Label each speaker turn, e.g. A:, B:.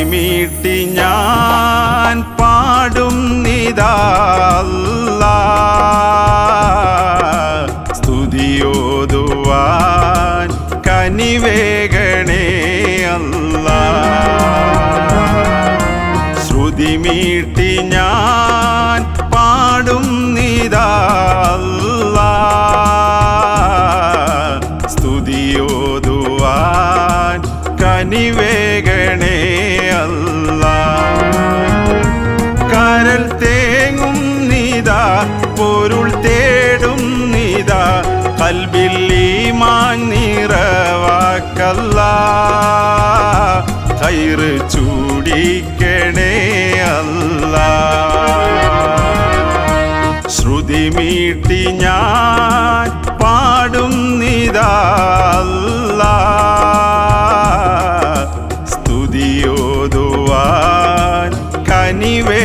A: ശ്രുതി മീട്ടി ഞാൻ പാടും നിതാല്ല. സ്തുതിയോതുവാൻ കനിവേഗണേ അല്ല. ശ്രുതി മീട്ടി ഞാൻ പാടും നിതാല്ല. സ്തുതിയോതുവാൻ കനിവേഗണേ നിറവാക്കല്ല കയറ് ചൂടിക്കണേ അല്ല. ശ്രുതി മീട്ടി ഞാൻ പാടും നിതാല്ല സ്തുതിയോതുവാൻ കനിവേ